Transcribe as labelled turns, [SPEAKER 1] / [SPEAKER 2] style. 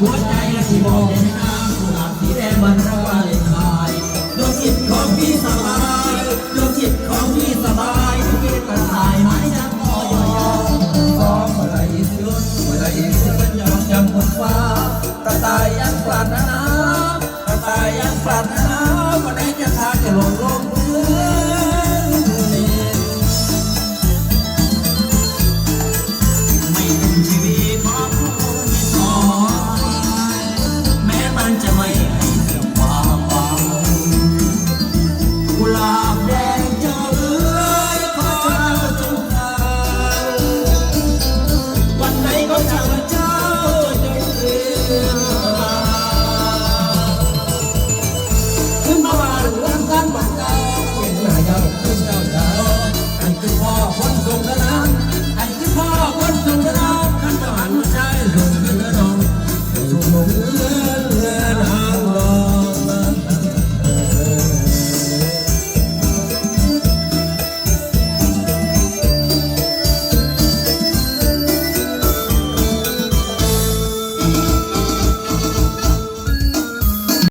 [SPEAKER 1] หัวใจและที่บอกเห็นน้ำกุหลาบสีแดงมันระวาเลนไทน์ดวงจิตของพี่สบายดวงจิตของพี่สบายที่กระตายไม้ดังพอยสองเมื่อไรสุดเมื่อไรสุดยอมจำบนฟ้ากระต่ายยังปรารถนากระต่ายยังปรารถนาจะหลง